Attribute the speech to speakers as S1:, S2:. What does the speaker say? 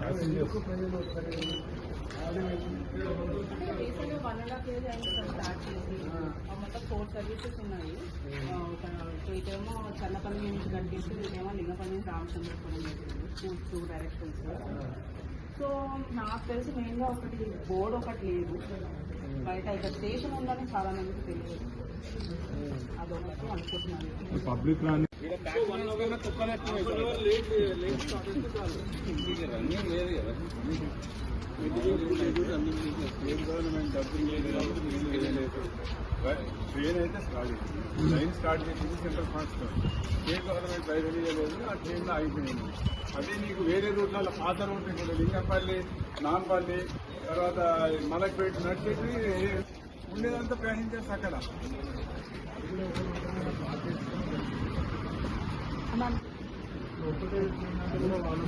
S1: ఆదాయ
S2: one and half year అయింది sir start చేసి మొత్తం ఫోర్ సర్వీసెస్ ఉన్నాయి ఒక సో చల్లపల్లి నుంచి కట్టేసి ఇదేమో లింగపల్లి నుంచి Ramachandrapuram two two directions so నాకు తెలిసి మెయిన్గా ఒకటి బోర్డు ఒకటి లేదు బయట ఇక్కడ స్టేషన్ ఉందని చాలా మందికి తెలియదు
S3: పబ్లిక్ రాని
S4: ట్రైన్ అయితే స్టార్ట్ చేసింది ట్రైన్ స్టార్ట్ చేసింది central fast state government train చేయలేదు ఆ ట్రైన్లో ఆగిపోయింది అదే నీకు వేరే రూట్లలో పాత రూట్ ఇప్పుడు లింగపల్లి నాంపల్లి తర్వాత మలక్పేట నడిచేసి ఉండేదంతా ప్యాసింజర్స్ అక్కడ.
S1: ఒకటే వాళ్ళు